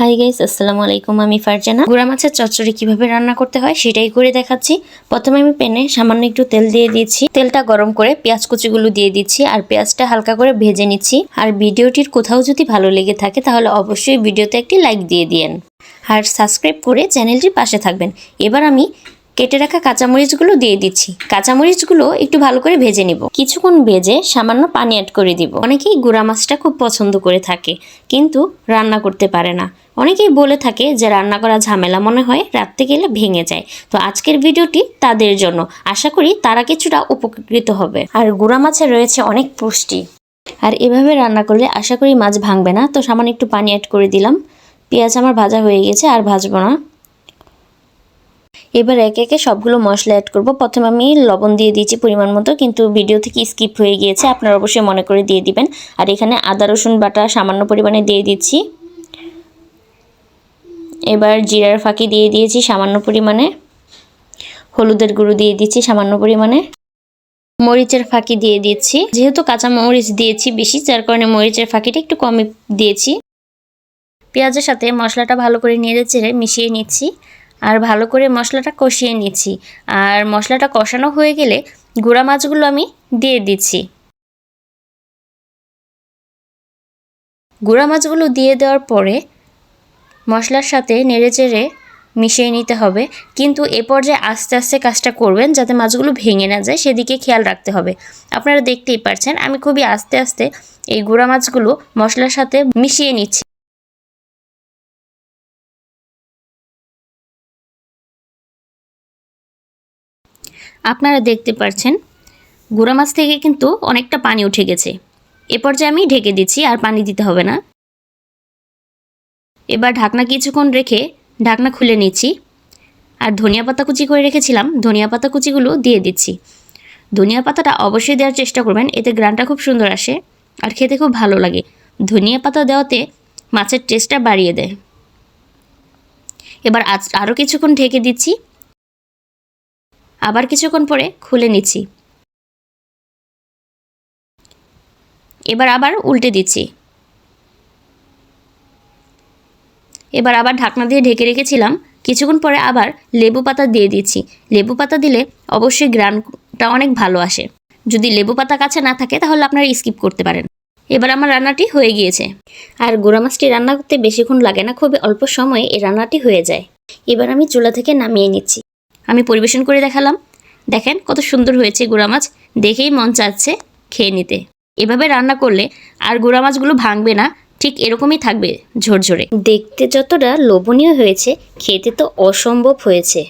Hi guys আসসালামু আলাইকুম, আমি ফারজানা। গুড়া মাছের চচ্চড়ি কীভাবে রান্না করতে হয় সেটাই করে দেখাচ্ছি। প্রথমে আমি প্যানে সামান্য একটু তেল দিয়ে দিচ্ছি তেলটা গরম করে পেঁয়াজ কুচিগুলো দিয়ে দিচ্ছি আর পেঁয়াজটা হালকা করে ভেজে নিচ্ছি। আর ভিডিওটির কোথাও যদি ভালো লেগে থাকে তাহলে অবশ্যই ভিডিওতে একটি লাইক দিয়ে দিয়েন। আর সাবস্ক্রাইব করে চ্যানেলটির পাশে থাকবেন। এবার আমি কেটে রাখা কাঁচামরিচগুলো দিয়ে দিচ্ছি। কাঁচামরিচগুলো একটু ভালো করে ভেজে নিব। কিছুক্ষণ ভেজে সামান্য পানি অ্যাড করে দিব। অনেকেই গুঁড়া মাছটা খুব পছন্দ করে থাকে, কিন্তু রান্না করতে পারে না। অনেকেই বলে থাকে যে রান্না করা ঝামেলা মনে হয় রাত্রে গেলে ভেঙে যায়। তো আজকের ভিডিওটি তাদের জন্য। আশা করি তারা কিছুটা উপকৃত হবে। আর গুঁড়া মাছে রয়েছে অনেক পুষ্টি। আর এভাবে রান্না করলে আশা করি মাছ ভাঙবে না। তো সামান্য একটু পানি অ্যাড করে দিলাম। পেঁয়াজ আমার ভাজা হয়ে গেছে, আর ভাজবো না। এবার একে একে সবগুলো মশলা অ্যাড করব। প্রথমে আমি লবণ দিয়ে দিয়েছি পরিমাণ মতো, কিন্তু ভিডিও থেকে স্কিপ হয়ে গিয়েছে, আপনারা অবশ্যই মনে করে দিয়ে দিবেন। আর এখানে আদা, রসুন বাটা সামান্য পরিমাণে দিয়ে দিচ্ছি। এবার জিরার ফাঁকি দিয়ে দিয়েছি সামান্য পরিমাণে। হলুদের গুঁড়ো দিয়ে দিচ্ছি সামান্য পরিমাণে। মরিচের ফাঁকি দিয়ে দিচ্ছি। যেহেতু কাঁচা মরিচ দিয়েছি বেশি, যার কারণে মরিচের ফাঁকিটা একটু কমই দিয়েছি। পেঁয়াজের সাথে মশলাটা ভালো করে নেড়ে চেড়ে মিশিয়ে নিচ্ছি। আর ভালো করে মশলাটা কষিয়ে নিচ্ছি। আর মশলাটা কষানো হয়ে গেলে গুঁড়া মাছগুলো আমি দিয়ে দিচ্ছি। গুঁড়া মাছগুলো দিয়ে দেওয়ার পরে মশলার সাথে নেড়ে চেড়ে মিশিয়ে নিতে হবে। কিন্তু এ পর্যায়ে আস্তে আস্তে কাজটা করবেন যাতে মাছগুলো ভেঙে না যায়, সেদিকে খেয়াল রাখতে হবে। আপনারা দেখতেই পারছেন, আমি খুবই আস্তে আস্তে এই গুঁড়া মাছগুলো মশলার সাথে মিশিয়ে নিচ্ছি। আপনারা দেখতে পাচ্ছেন গুঁড়া মাছ থেকে কিন্তু অনেকটা পানি উঠে গেছে। এ পর্যায়ে আমি ঢেকে দিচ্ছি, আর পানি দিতে হবে না। এবার ঢাকনা কিছুক্ষণ রেখে ঢাকনা খুলে নিচ্ছি। আর ধনিয়া পাতা কুচি করে রেখেছিলাম। ধনিয়া পাতা কুচিগুলো দিয়ে দিচ্ছি। ধনিয়া পাতাটা অবশ্যই দেওয়ার চেষ্টা করবেন। এতে গ্রানটা খুব সুন্দর আসে আর খেতে খুব ভালো লাগে। ধনিয়া পাতা দেওয়াতে মাছের টেস্টটা বাড়িয়ে দেয়। এবার আজ আরও কিছুক্ষণ ঢেকে দিচ্ছি। আবার কিছুক্ষণ পরে খুলে নিচ্ছি। এবার আবার উল্টে দিচ্ছি। এবার আবার ঢাকনা দিয়ে ঢেকে রেখেছিলাম। কিছুক্ষণ পরে আবার লেবু পাতা দিয়ে দিচ্ছি। লেবু পাতা দিলে অবশ্যই গ্রানটা অনেক ভালো আসে। যদি লেবু পাতা কাছে না থাকে, তাহলে আপনারা স্কিপ করতে পারেন। এবার আমার রান্নাটি হয়ে গিয়েছে। আর গোড়া মাছটি রান্না করতে বেশিক্ষণ লাগে না, খুবই অল্প সময়ে এই রান্নাটি হয়ে যায়। এবার আমি চুলা থেকে নামিয়ে নিচ্ছি। আমি পরিবেশন করে দেখালাম। দেখেন কত সুন্দর হয়েছে গোড়া মাছ। দেখেই মন চাচ্ছে খেয়ে নিতে। এভাবে রান্না করলে আর গুঁড়া মাছগুলো ভাঙবে না। ঠিক এরকমই থাকবে ঝরঝরে। দেখতে যতটা লোভনীয় হয়েছে, খেতে তো অসম্ভব হয়েছে।